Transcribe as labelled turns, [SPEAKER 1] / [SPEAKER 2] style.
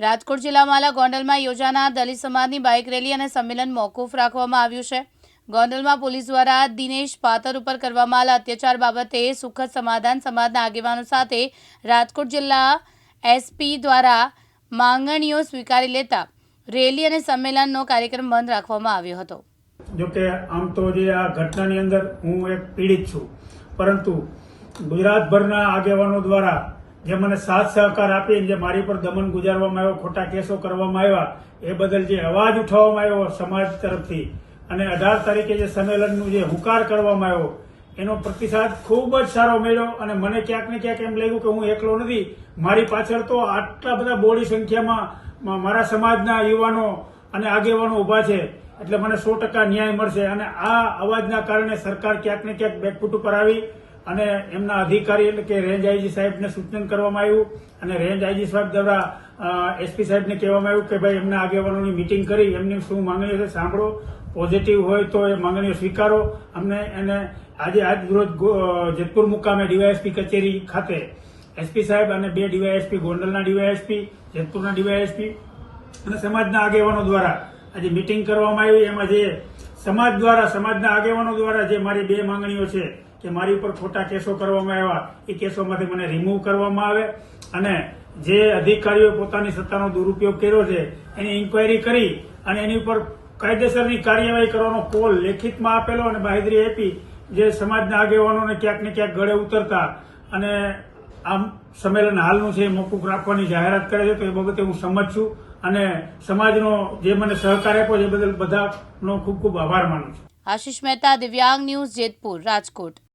[SPEAKER 1] રાજકોટ જિલ્લામાં ગોંડલમાં યોજાનાર દલિત સમાજની બાઇક રેલી અને સંમેલન મોકૂફ રાખવામાં આવ્યું છે. ગોંડલમાં પોલીસ દ્વારા દિનેશ પાતર ઉપર કરવામાં આવેલા અત્યાચાર બાબતે સુખદ સમાધાન સમાજના આગેવાનો સાથે રાજકોટ જિલ્લા એસપી દ્વારા માંગણીઓ સ્વીકારી લેતા રેલી અને સંમેલનનો કાર્યક્રમ બંધ રાખવામાં આવ્યો હતો.
[SPEAKER 2] જોકે આમ તો જે આ ઘટનાની અંદર હું એક પીડિત છું, પરંતુ ગુજરાતભરના આગેવાનો દ્વારા જે મને સાથ સહકાર આપી જે મારી પર દમન ગુજારવામાં આવ્યો, ખોટા કેસો કરવામાં આવ્યા, એ બદલ જે અવાજ ઉઠાવવામાં આવ્યો સમાજ તરફથી અને અઢાર તારીખે જે સંમેલનનું જે હુકાર કરવામાં આવ્યો, એનો પ્રતિસાદ ખૂબ જ સારો મળ્યો અને મને ક્યાંક ને ક્યાંક એમ લાગ્યું કે હું એકલો નથી. મારી પાછળ તો આટલા બધા બોડી સંખ્યામાં મારા સમાજના યુવાનો અને આગેવાનો ઊભા છે, એટલે મને સો ટકા ન્યાય મળશે અને આ અવાજના કારણે સરકાર ક્યાંક ને ક્યાંક બેકફૂટ ઉપર આવી અને એમના અધિકારી એટલે કે રેન્જ આઈજી સાહેબને સૂચન કરવામાં આવ્યું અને રેન્જ આઈજી સાહેબ દ્વારા એસપી સાહેબને કહેવામાં આવ્યું કે ભાઈ એમના આગેવાનોની મિટિંગ કરી, એમની શું માંગણીઓ છે સાંભળો. પોઝિટિવ હોય તો એ માંગણીઓ સ્વીકારો. અમને એને આજે આજ રોજ જેતપુર મુકામે ડીવાયએસપી કચેરી ખાતે એસપી સાહેબ અને બે ડીવાયએસપી, ગોંડલના ડીવાયએસપી, જેતપુરના ડીવાયએસપી અને સમાજના આગેવાનો દ્વારા આજે મિટિંગ કરવામાં આવી. એમાં જે સમાજ દ્વારા, સમાજના આગેવાનો દ્વારા જે મારી બે માંગણીઓ છે કે મારી ઉપર ખોટા કેસો કરવામાં આવ્યા, એ કેસોમાંથી મને રિમૂવ કરવામાં આવે અને જે અધિકારીઓ પોતાની સત્તાનો દુરુપયોગ કર્યો છે, એની ઇન્કવાયરી કરી અને એની ઉપર કાયદેસરની કાર્યવાહી કરવાનો કોલ લેખિતમાં આપેલો અને બાહેધરી આપી, જે સમાજના આગેવાનોને ક્યાંક ને ક્યાંક ગળે ઉતરતા અને આમ સંમેલન હાલનું છે એ મોકૂફ રાખવાની જાહેરાત કરે છે, તો એ બાબતે હું સમજ છું અને સમાજનો જે મને સહકાર આપ્યો છે એ બદલ બધાનો ખૂબ ખૂબ આભાર માનું છું.
[SPEAKER 1] આશિષ મહેતા, દિવ્યાંગ ન્યૂઝ જેતપુર, રાજકોટ.